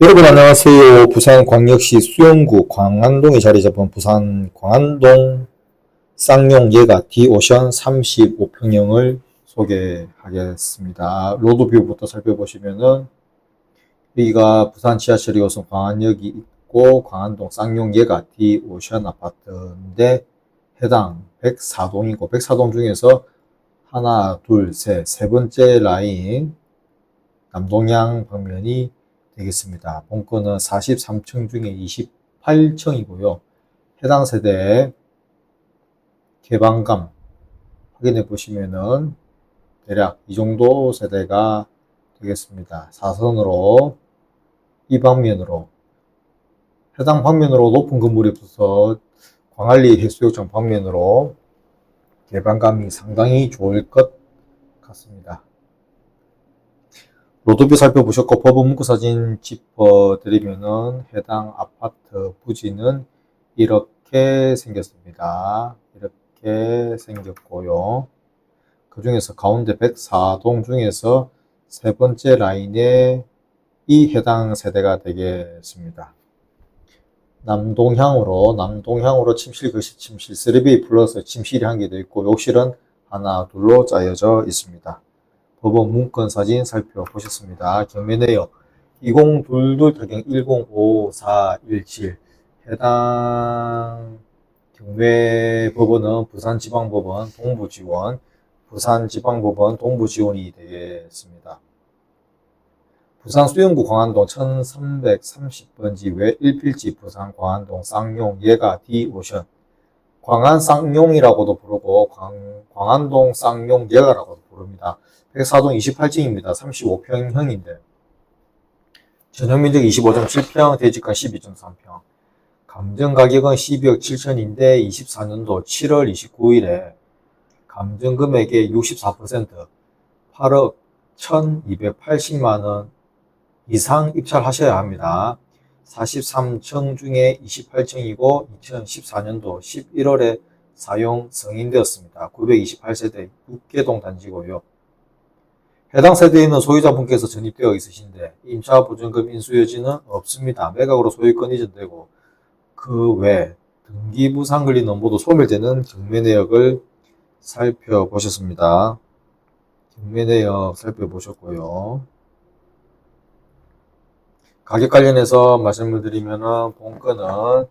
여러분 안녕하세요. 부산광역시 수영구 광안동에 자리 잡은 부산 광안동 쌍용 예가 D오션 35평형을 소개하겠습니다. 로드뷰부터 살펴보시면은 여기가 부산 지하철 2호선 광안역이 있고 광안동 쌍용 예가 D오션 아파트인데 해당 104동이고 104동 중에서 하나, 둘, 셋, 세 번째 라인 남동향 방면이 되겠습니다. 본건은 43층 중에 28층이고요. 해당 세대 개방감 확인해 보시면은 대략 이 정도 세대가 되겠습니다. 사선으로 이 방면으로 해당 방면으로 높은 건물이 붙어 광안리 해수욕장 방면으로 개방감이 상당히 좋을 것 같습니다. 로드뷰 살펴보셨고 법원 문구 사진 짚어드리면은 해당 아파트 부지는 이렇게 생겼습니다. 이렇게 생겼고요. 그 중에서 가운데 104동 중에서 세 번째 라인에 이 해당 세대가 되겠습니다. 남동향으로 남동향으로 침실 거실 침실 3B 플러스 침실이 한개더 있고 욕실은 하나 둘로 짜여져 있습니다. 법원 문건 사진 살펴보셨습니다. 경매 내역 2022 타경 105417 해당 경매 법원은 부산지방법원 동부지원 부산지방법원 동부지원이 되겠습니다. 부산 수영구 광안동 1330번지 외 1필지 부산 광안동 쌍용 예가 D오션 광안 쌍용이라고도 부르고 광, 광안동 쌍용 예가라고도 부릅니다. 104동 28층입니다. 35평형인데 전용면적 25.7평, 대지가 12.3평 감정 가격은 12억 7천인데 24년도 7월 29일에 감정 금액의 64% 8억 1280만원 이상 입찰하셔야 합니다. 43층 중에 28층이고 2014년도 11월에 사용 승인되었습니다. 928세대 6개동 단지고요. 해당 세대에는 소유자분께서 전입되어 있으신데 임차 보증금 인수 여지는 없습니다. 매각으로 소유권 이전되고 그 외 등기부상 걸린 넘보도 소멸되는 경매 내역을 살펴보셨습니다. 경매 내역 살펴보셨고요. 가격 관련해서 말씀을 드리면은 본건은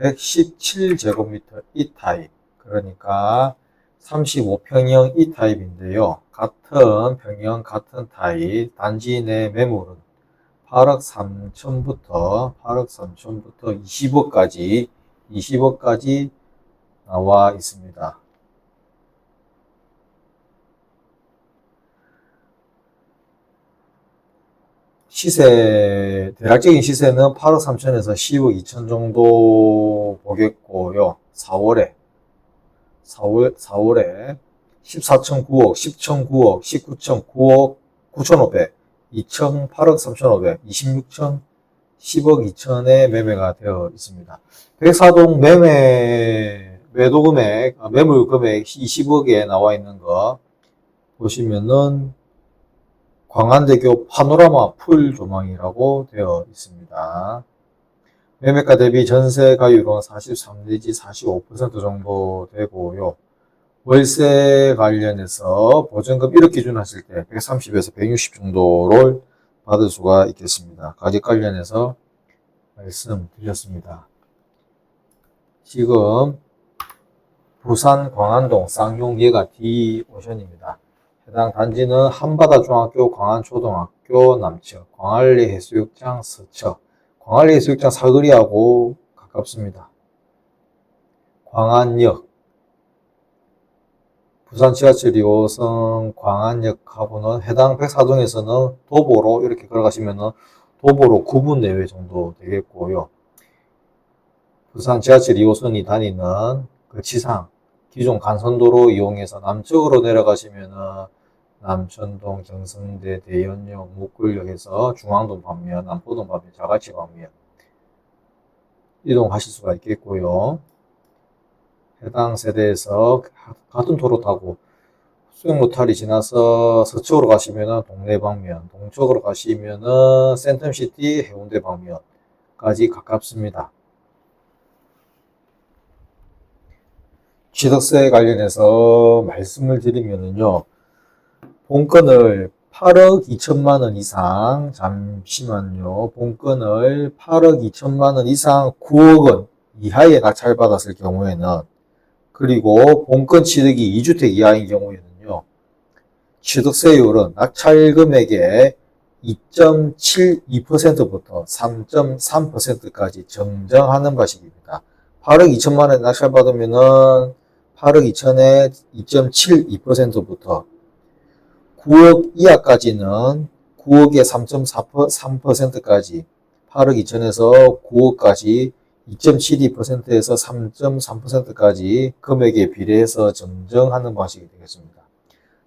117제곱미터 E타입 그러니까 35평형 E타입인데요. 같은 평형 같은 타입 단지 내 매물은 8억 3천부터 8억 3천부터 20억까지 20억까지 나와 있습니다. 시세, 대략적인 시세는 8억 3천에서 10억 2천 정도 보겠고요. 4월에, 4월, 4월에 14천 9억, 10천 9억, 19천 9억 9,500, 2천 8억 3,500, 26천 10억 2천에 매매가 되어 있습니다. 백사동 매매, 매도 금액, 아, 매물 금액 20억에 나와 있는 거 보시면은 광안대교 파노라마 풀 조망이라고 되어 있습니다. 매매가 대비 전세 가율은 43 내지 45% 정도 되고요. 월세 관련해서 보증금 1억 기준 하실 때 130에서 160 정도를 받을 수가 있겠습니다. 가격 관련해서 말씀드렸습니다. 지금 부산 광안동 쌍용 예가 D오션입니다. 해당 단지는 한바다중학교, 광안초등학교 남측, 광안리 해수욕장 서측, 광안리 해수욕장 사거리하고 가깝습니다. 광안역, 부산 지하철 2호선 광안역하고는 해당 백사동에서는 도보로 이렇게 걸어가시면은 도보로 9분 내외 정도 되겠고요. 부산 지하철 2호선이 다니는 그 지상 기존 간선도로 이용해서 남쪽으로 내려가시면은 남천동, 경성대, 대연역, 목굴역에서 중앙동 방면, 남포동 방면, 자갈치 방면 이동하실 수가 있겠고요. 해당 세대에서 같은 도로 타고 수영 로탈이 지나서 서쪽으로 가시면은 동네 방면, 동쪽으로 가시면은 센텀시티 해운대 방면까지 가깝습니다. 취득세 관련해서 말씀을 드리면은요, 본건을 8억 2천만 원 이상, 잠시만요, 본건을 8억 2천만 원 이상 9억 원 이하에 낙찰받았을 경우에는, 그리고 본건 취득이 2주택 이하인 경우에는요, 취득세율은 낙찰 금액의 2.72%부터 3.3%까지 정정하는 방식입니다. 8억 2천만 원 낙찰받으면은 8억 2천에 2.72%부터 9억 이하까지는 9억에 3.3%까지 8억 2천에서 9억까지 2.72%에서 3.3%까지 금액에 비례해서 정정하는 방식이 되겠습니다.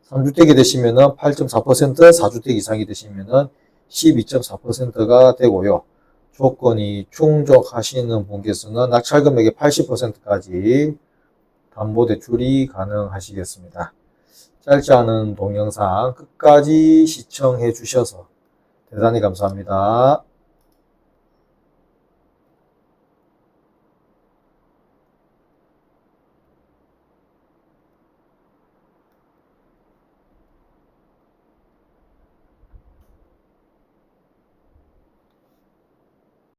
3주택이 되시면은 8.4%, 4주택 이상이 되시면은 12.4%가 되고요. 조건이 충족하시는 분께서는 낙찰 금액의 80%까지 담보대출이 가능하시겠습니다. 짧지 않은 동영상 끝까지 시청해 주셔서 대단히 감사합니다.